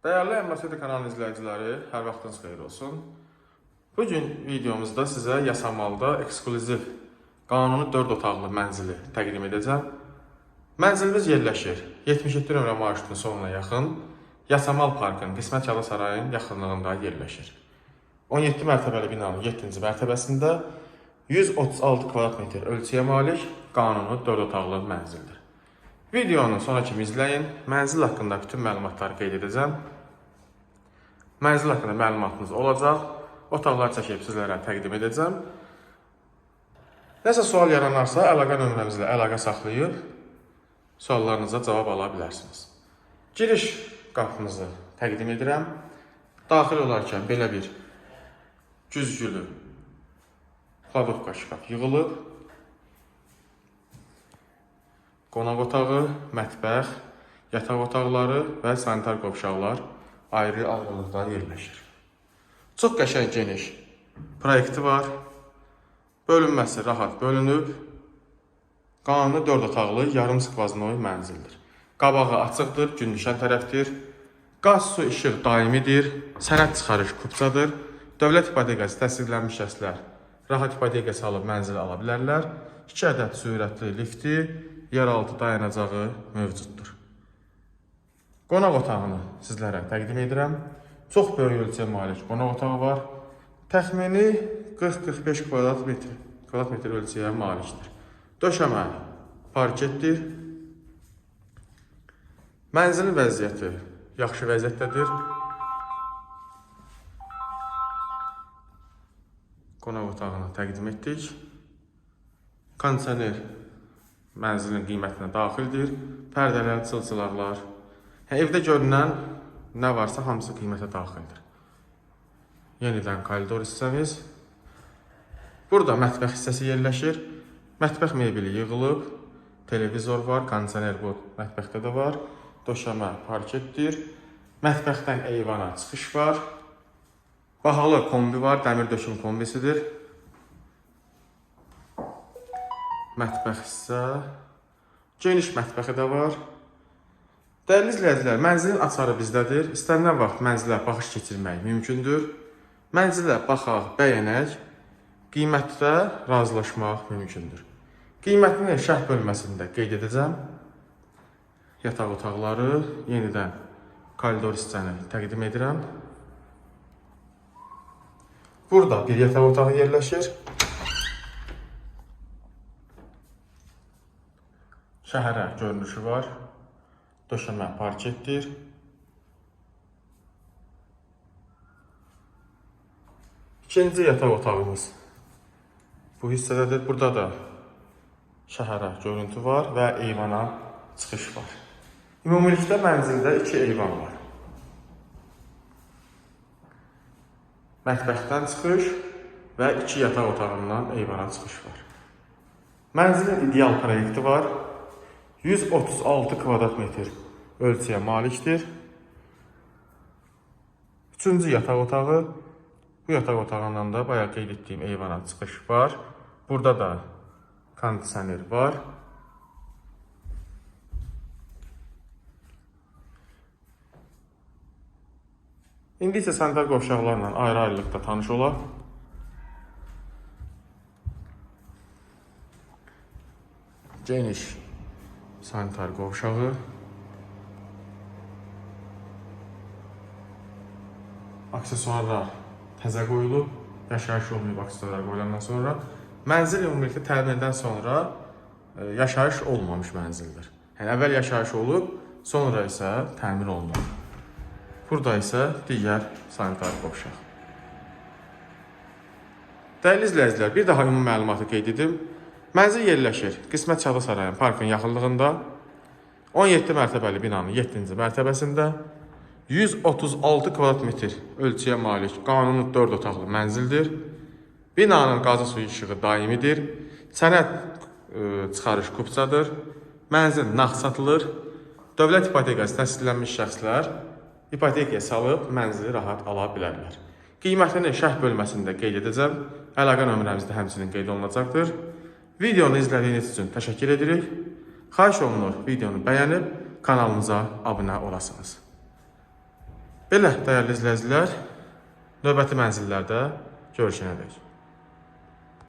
Dəyərli MSD kanalı izləyiciləri, hər vaxtınız xeyir olsun. Bu gün videomuzda sizə Yasamalda eksklüziv qanuni 4 otaqlı mənzili təqdim edəcəm. Mənzilimiz yerləşir 77 nömrə marşrutun sonuna yaxın Yasamal Parkın Qismət Çala Sarayın yaxınlığında yerləşir. 17 mərtəbəli binanın 7-ci mərtəbəsində 136 kvadrat metr ölçüyə malik qanuni 4 otaqlı mənzildir. Videonu sona kimi izləyin. Mənzil haqqında bütün məlumatları qeyd edəcəm. Mənzil haqqında məlumatınız olacaq. Otaqlar çəkib sizlərə təqdim edəcəm. Nəsə sual yaranarsa, əlaqə nömrəmizlə əlaqə saxlayıb suallarınıza cavab ala bilərsiniz. Giriş qapımızı təqdim edirəm. Daxil olarkən belə bir güzgülü kladovka şkaf yığılıb. Qonaq otağı, mətbəx, yataq otaqları və sanitar qovşaqlar ayrı ayrılıqda yerləşir. Çox qəşəng geniş proyekti var. Bölünməsi rahat bölünüb. Qanuni 4 otaqlı yarım skvaznoy mənzildir. Qabağı açıqdır, gün düşən tərəfdir. Qaz, su, işıq daimidir. Sənəd çıxarış kupçadır. Dövlət ipotekası təsdiqlənmiş şəxslər rahat ipotekası alıb mənzil ala bilərlər. 2 ədəd sürətli lifti, yeraltı dayanacağı mövcuddur. Qonaq otağını sizlərə təqdim edirəm. Çox böyük ölçüyə malik qonaq otağı var. Təxmini 40-45 kvadrat metr, kvadrat metr ölçüyə malikdir. Döşəmə parketdir. Mənzilin vəziyyəti yaxşı vəziyyətdədir. Qonaq otağını təqdim etdik. Kondisioner mənzilin qiymətinə daxildir. Pərdələr, çılçılaqlar. Hə, evdə görünən nə varsa hamısı qiymətə daxildir. Yenidən koridor hissəmiz. Burada mətbəx hissəsi yerləşir. Mətbəx mebeli yığılıb. Televizor var, kondisioner bu mətbəxdə də var. Döşəmə parketdir. Mətbəxdən eyvana çıxış var. Bahalı kombi var, dəmir döşüm kombisidir. Mətbəx hissə. Geniş mətbəxi də var. Dəyərli izləyicilər, mənzilin açarı bizdədir. İstənilən vaxt mənzilə baxış keçirmək mümkündür. Mənzilə baxaq, bəyənək, qiymətdə razılaşmaq mümkündür. Qiymətini şərh bölməsində qeyd edəcəm. Yataq otaqları, yenidən koridor hissəni təqdim edirəm. Burada bir yataq otağı yerləşir. Şəhərə görünüşü var. Döşəmə parketdir. İkinci yataq otağımız bu hissədədir. Burada da şəhərə görüntü var və eyvana çıxış var. Ümumilikdə mənzildə iki eyvan var. Mətbəxdən çıxış və iki yataq otağından eyvana çıxış var. Mənzilin ideal proyekti var. 136 kvadrat metr ölçüyə malikdir. Üçüncü yataq otağı. Bu yataq otağından da bayaq qeyd etdiyim eyvana çıxış var. Burada da kondisioner var. İndi isə sanitar qovşaqlarla ayrı-ayrılıqda tanış olaq. Geniş sanitar qovşağı. Aksesuarlar təzə qoyulub, yaşayış olmayıb aksesuarlar qoyulandan sonra. Mənzil ümumilikdə təmirdən sonra e, yaşayış olmamış mənzildir. Yəni əvvəl yaşayış olub, sonra isə təmir olunub. Burada isə digər sanitar qovşaq. Dəyərli izləyicilər, bir daha ümumi məlumatı qeyd edim. Mənzil yerləşir Qismət Çalı Sarayın parkın yaxınlığında 17 mərtəbəli binanın 7-ci mərtəbəsində 136 kvadrat metr ölçüyə malik qanuni 4 otaqlı mənzildir. Binanın qazı suyu işığı daimidir. Sənəd e, çıxarış kupçadır. Mənzil nağd satılır. Dövlət ipotekası təsdiqlənmiş şəxslər ipotekaya salıb mənzili rahat ala bilərlər. Qiymətini şərh bölməsində qeyd edəcəm. Əlaqə nömrəmiz də həmçinin qeyd olunacaqdır. Videonu izlədiyiniz üçün təşəkkür edirik. Xahiş olunur videonu bəyənib kanalımıza abunə olasınız. Belə, dəyərli izləyicilər, növbəti mənzillərdə görüşənədək.